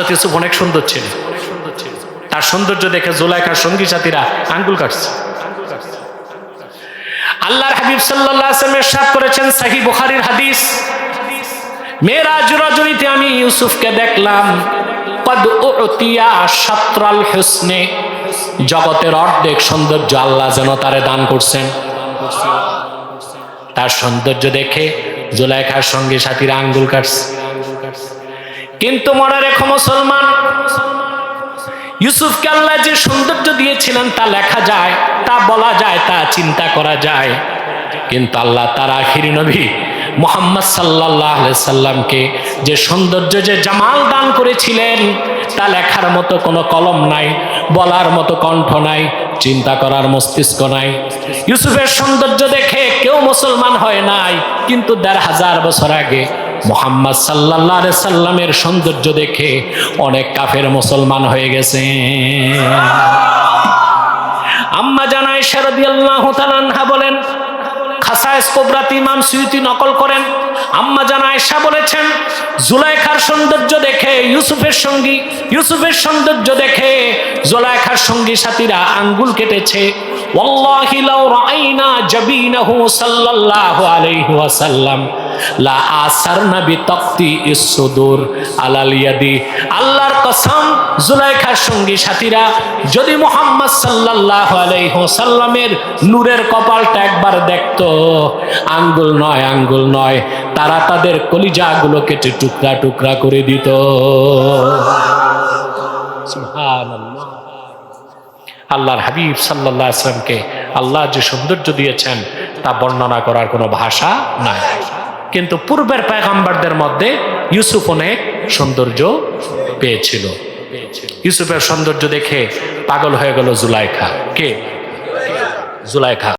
হাজরত ইউসুফ অনেক সুন্দর ছিল। তার সৌন্দর্য দেখে জোলাইখার সঙ্গী সাথীরা আঙ্গুল কাটছে। আল্লাহর হাবিব ওয়াসাল্লাম ইরশাদ করেছেন সহিহ বুখারীর হাদিস। মেরাজ রজনীতে আমি ইউসুফকে দেখলাম জগতের অর্ধেক সৌন্দর্য আল্লাহ যেন তারে দান করছেন। তার সৌন্দর্য দেখে জুলাইখার সঙ্গে সাথীরা আঙ্গুল কাটছে। কিন্তু মনে রেখো মুসলমান, ইউসুফকে আল্লাহ যে সৌন্দর্য দিয়েছিলেন তা লেখা যায়, তা বলা যায়, তা চিন্তা করা যায়। কিন্তু আল্লাহ তার আখিরি নবী মোহাম্মদ সাল্লাহ সাল্লামকে যে সৌন্দর্য, যে জামাল দান করেছিলেন, তা লেখার মতো কোনো কলম নাই, বলার মতো কণ্ঠ নাই, চিন্তা করার মস্তিষ্ক নাই। ইউসুফের সৌন্দর্য দেখে কেউ মুসলমান হয় নাই, কিন্তু দেড় হাজার বছর আগে মোহাম্মদ সাল্লাহ সাল্লামের সৌন্দর্য দেখে অনেক কাফের মুসলমান হয়ে গেছে। আম্মা জানায় শারদি আল্লাহ তালানহা বলেন সুয়ুতি নকল করেন। আম্মা জান আয়েশা বলেছেন, জুলাইখার সৌন্দর্য দেখে ইউসুফের সঙ্গী, ইউসুফের সৌন্দর্য দেখে জুলাইখার সঙ্গী সাথীরা আঙ্গুল কেটেছে। ওয়াল্লাহি লাউ রাআইনা জাবিনাহু সাল্লাল্লাহু আলাইহি ওয়াসাল্লাম। লা আসারনা বিতাকতি ইসসুদুর আলাল ইয়াদি। আল্লাহর কসম, জুলাইখার সঙ্গী সাথীরা, যদি সাল্লাল্লাহু আলাইহি নূরের কপালটা একবার দেখতো, আঙ্গুল নয় আঙ্গুল নয়, তারা তাদের কলিজাগুলো কেটে টুকরা টুকরা করে দিত। আল্লাহর হাবিব সাল্লাল্লাহু আলাইহি ওয়াসাল্লামকে আল্লাহ যে সৌন্দর্য দিয়েছেন, তা বর্ণনা করার কোনো ভাষা নাই। কিন্তু পূর্বের পায়গাম্বারদের মধ্যে ইউসুফ অনেক সৌন্দর্য পেয়েছিল। ইউসুফের সৌন্দর্য দেখে পাগল হয়ে গেল জুলাইখা। কে? জুলাইখা।